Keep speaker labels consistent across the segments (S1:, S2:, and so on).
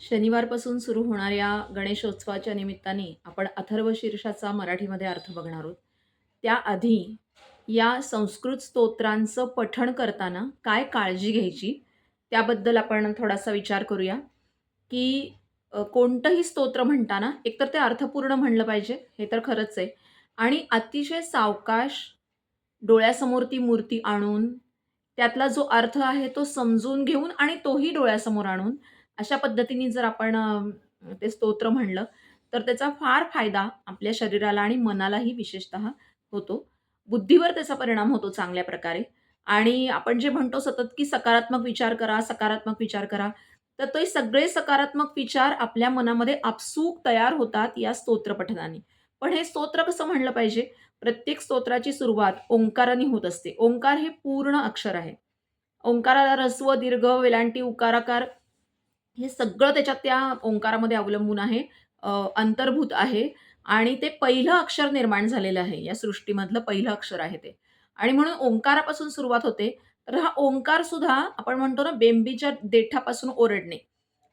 S1: शनिवारपासून सुरू होणाऱ्या गणेशोत्सवाच्या निमित्ताने आपण अथर्व शीर्षाचा मराठीमध्ये अर्थ बघणार आहोत. त्याआधी या संस्कृत स्तोत्रांचं पठण करताना काय काळजी घ्यायची त्याबद्दल आपण थोडासा विचार करूया. की कोणतंही स्तोत्र म्हणताना एकतर ते अर्थपूर्ण म्हणलं पाहिजे हे तर खरंच आहे. आणि अतिशय सावकाश डोळ्यासमोर ती मूर्ती आणून त्यातला जो अर्थ आहे तो समजून घेऊन आणि तोही डोळ्यासमोर आणून अशा पद्धतीने जर आपण ते स्तोत्र म्हणलं तर त्याचा फार फायदा आपल्या शरीराला आणि मनालाही विशेषतः होतो. बुद्धीवर त्याचा परिणाम होतो चांगल्या प्रकारे. आणि आपण जे म्हणतो सतत की सकारात्मक विचार करा सकारात्मक विचार करा तर ते सगळे सकारात्मक विचार आपल्या मनामध्ये आपसूक तयार होतात या स्तोत्र पठनाने पण हे स्तोत्र कसं म्हणलं पाहिजे? प्रत्येक स्तोत्राची सुरुवात ओंकाराने होत असते. ओंकार हे पूर्ण अक्षर आहे. ओंकाराला रस्व दीर्घ वेलांटी उकाराकार हे सगळं त्याच्यात त्या ओंकारामध्ये अवलंबून आहे अंतर्भूत आहे आणि ते पहिलं अक्षर निर्माण झालेलं आहे. या सृष्टीमधलं पहिलं अक्षर आहे ते. आणि म्हणून ओंकारापासून सुरुवात होते. तर हा ओंकार सुद्धा आपण म्हणतो ना बेंबीच्या देठापासून ओरडणे.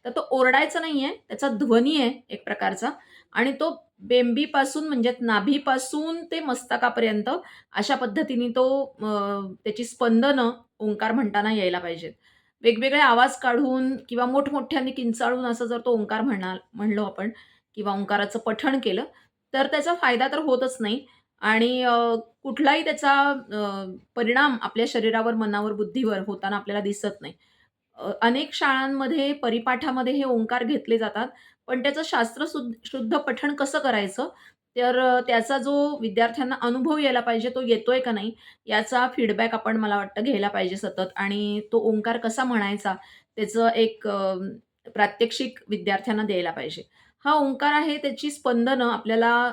S1: तर तो ओरडायचा नाही आहे त्याचा ध्वनी आहे एक प्रकारचा. आणि तो बेंबीपासून म्हणजे नाभीपासून ते मस्तकापर्यंत अशा पद्धतीने तो त्याची स्पंदनं ओंकार म्हणताना यायला पाहिजेत. वेगवेगळे आवाज काढून किंवा मोठमोठ्याने किंचाळून असं जर तो ओंकार म्हणाल म्हणलो आपण किंवा ओंकाराचं पठण केलं तर त्याचा फायदा तर होतच नाही. आणि कुठलाही त्याचा परिणाम आपल्या शरीरावर मनावर बुद्धीवर होताना आपल्याला दिसत नाही. अनेक शाळांमध्ये परिपाठामध्ये हे ओंकार घेतले जातात पण त्याचं शास्त्र शुद्ध पठण कसं करायचं? तर त्याचा जो विद्यार्थ्यांना अनुभव यायला पाहिजे तो येतोय का नाही याचा फीडबॅक आपण मला वाटतं घ्यायला पाहिजे सतत. आणि तो ओंकार कसा म्हणायचा त्याचं एक प्रात्यक्षिक विद्यार्थ्यांना द्यायला पाहिजे. हा ओंकार आहे त्याची स्पंदनं आपल्याला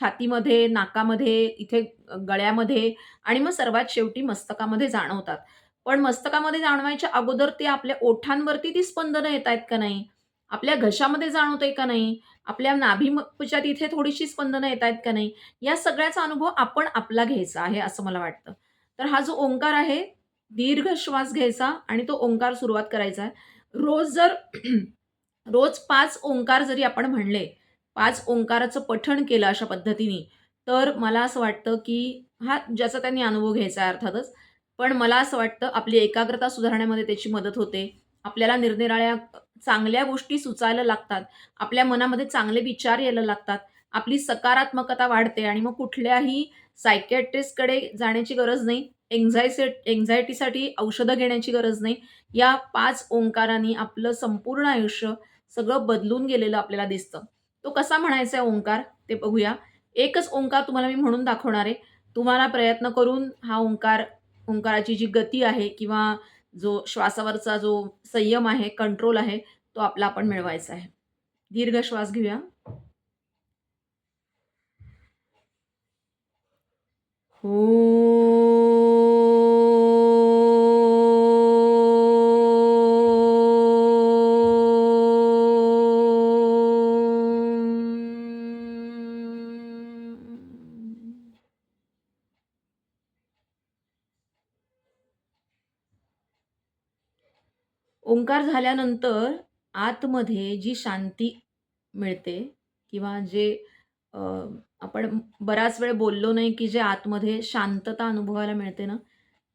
S1: छातीमध्ये नाकामध्ये इथे गळ्यामध्ये आणि मग सर्वात शेवटी मस्तकामध्ये जाणवतात. पण मस्तकामध्ये जाणवायच्या अगोदर ते आपल्या ओठांवरती ती स्पंदनं येत आहेत का नाही? आपल्या घशामध्ये जाणवतंय का नाही? आपल्या नाभीच्या तिथे थोडीशी स्पंदनं येत आहेत का नाही? या सगळ्याचा अनुभव आपण आपला घ्यायचा आहे असं मला वाटतं. तर हा जो ओंकार आहे दीर्घ श्वास घ्यायचा आणि तो ओंकार सुरुवात करायचा आहे. रोज जर रोज पाच ओंकार जरी आपण म्हणले पाच ओंकाराचं पठण केलं अशा पद्धतीने तर मला असं वाटतं की हा ज्याचा त्यांनी अनुभव घ्यायचा आहे अर्थातच पण मला असं वाटतं आपली एकाग्रता सुधारण्यामध्ये त्याची मदत होते. आपल्याला निरनिराळ्या चांगल्या गोष्टी सुचायला लागतात. आपल्या मनामध्ये चांगले विचार यायला लागतात. आपली सकारात्मकता वाढते आणि मग कुठल्याही सायकॅट्रिस्टकडे जाण्याची गरज नाही. एन्झायसे एन्झायटीसाठी औषधं घेण्याची गरज नाही. या पाच ओंकारांनी आपलं संपूर्ण आयुष्य सगळं बदलून गेलेलं आपल्याला दिसतं. तो कसा म्हणायचा आहे ओंकार? ते बघूया. एकच ओंकार तुम्हाला मी म्हणून दाखवणार आहे. तुम्हाला प्रयत्न करून हा ओंकार ओंकाराची जी गती आहे किंवा जो श्वासावरचा जो संयम आहे कंट्रोल आहे तो आपला आपण मिळवायचा आहे. दीर्घ श्वास घेऊया. हो ओंकार झाल्यानंतर आतमध्ये जी शांती मिळते किंवा जे आपण बराच वेळ बोललो नाही की जे आतमध्ये शांतता अनुभवायला मिळते ना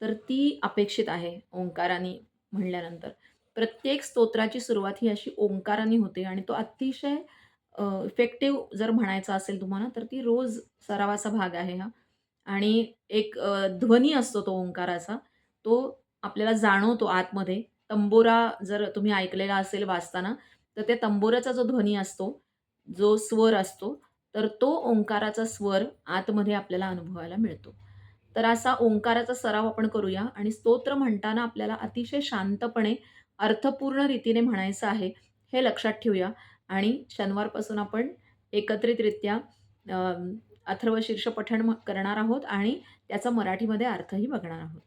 S1: तर ती अपेक्षित आहे ओंकाराने म्हणल्यानंतर. प्रत्येक स्तोत्राची सुरुवात ही अशी ओंकाराने होते आणि तो अतिशय इफेक्टिव्ह जर म्हणायचा असेल तुम्हाला तर ती रोज सरावाचा भाग आहे हा. आणि एक ध्वनी असतो तो ओंकाराचा तो आपल्याला जाणवतो आतमध्ये. तंबोरा जर तुम्ही ऐकलेला असेल वाचताना तर त्या तंबोराचा जो ध्वनी असतो जो स्वर असतो तर तो ओंकाराचा स्वर आतमध्ये आपल्याला अनुभवायला मिळतो. तर असा ओंकाराचा सराव आपण करूया आणि स्तोत्र म्हणताना आपल्याला अतिशय शांतपणे अर्थपूर्ण रीतीने म्हणायचं आहे हे लक्षात ठेवूया. आणि शनिवारपासून आपण एकत्रितरित्या अथर्व शीर्ष पठण म- करणार आहोत आणि त्याचा मराठीमध्ये अर्थही बघणार आहोत.